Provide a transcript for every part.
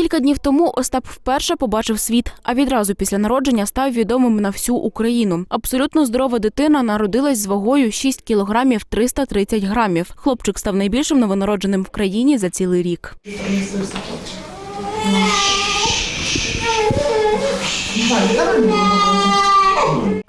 Кілька днів тому Остап вперше побачив світ, а відразу після народження став відомим на всю Україну. Абсолютно здорова дитина народилась з вагою 6 кілограмів 330 грамів. Хлопчик став найбільшим новонародженим в країні за цілий рік.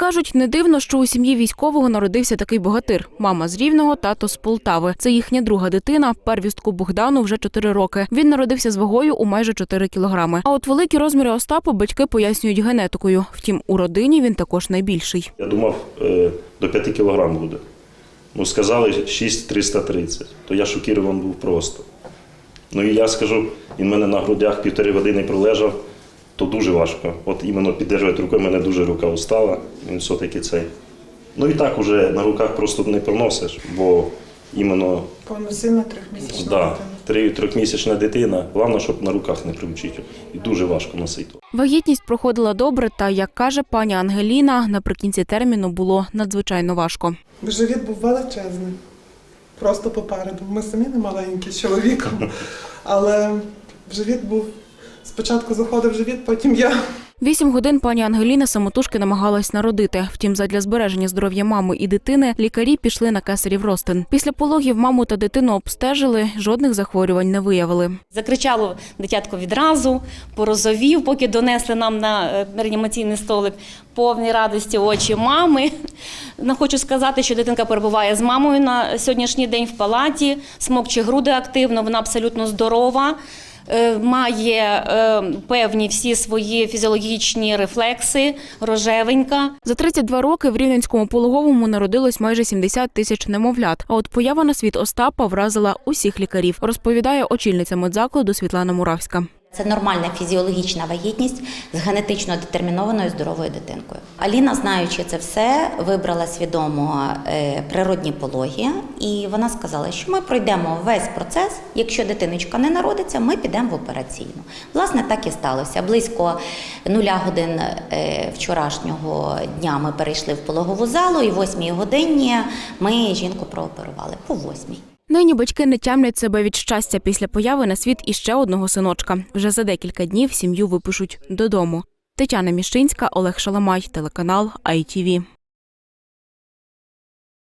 Кажуть, не дивно, що у сім'ї військового народився такий богатир. Мама з Рівного, тато з Полтави. Це їхня друга дитина. Первістку Богдану вже 4 роки. Він народився з вагою у майже 4 кілограми. А от великі розміри Остапу батьки пояснюють генетикою. Втім, у родині він також найбільший. Я думав, е, до 5 кілограм буде. Ну, сказали 6,330. То я шокірований був просто. Ну і я скажу, він мене на грудях півтори години пролежав, то дуже важко. От іменно піддержувати рукою, мене дуже рука устала, він все-таки цей. Ну і так уже на руках просто не проносиш, бо іменно Повноцінна трьохмісячна да, дитина. трьохмісячна дитина, головне, щоб на руках не привчити. І дуже важко носити. Вагітність проходила добре, та як каже пані Ангеліна, наприкінці терміну було надзвичайно важко. Живіт був величезний, просто попереду. Ми самі не маленькі з чоловіком, але живіт був спочатку заходив живіт, потім я. Вісім годин пані Ангеліна самотужки намагалась народити. Втім, задля збереження здоров'я мами і дитини лікарі пішли на кесарів ростин. Після пологів маму та дитину обстежили, жодних захворювань не виявили. Закричало дитятко відразу, порозовів, поки донесли нам на е, реанімаційний столик повні радості очі мами. Ну, Хочу сказати, що дитинка перебуває з мамою на сьогоднішній день в палаті, смокче груди активно, вона абсолютно здорова. Е, Має е, певні всі свої фізіологічні рефлекси, рожевенька. За 32 роки в рівненському пологовому народилось майже 70 тисяч немовлят. А от поява на світ Остапа вразила усіх лікарів, розповідає очільниця медзакладу Світлана Муравська. Це нормальна фізіологічна вагітність з генетично детермінованою здоровою дитинкою. Аліна, знаючи це все, вибрала свідомо е, природні пологи, і вона сказала, що ми пройдемо весь процес. Якщо дитиночка не народиться, ми підемо в операційну. Власне, так і сталося. Близько нуля годин е, вчорашнього дня ми перейшли в пологову залу, і в восьмій годині ми жінку прооперували по восьмій. Нині батьки не тямлять себе від щастя після появи на світ іще одного синочка. Вже за декілька днів сім'ю випишуть додому. Тетяна Міщинська, Олег Шаламай, телеканал ITV.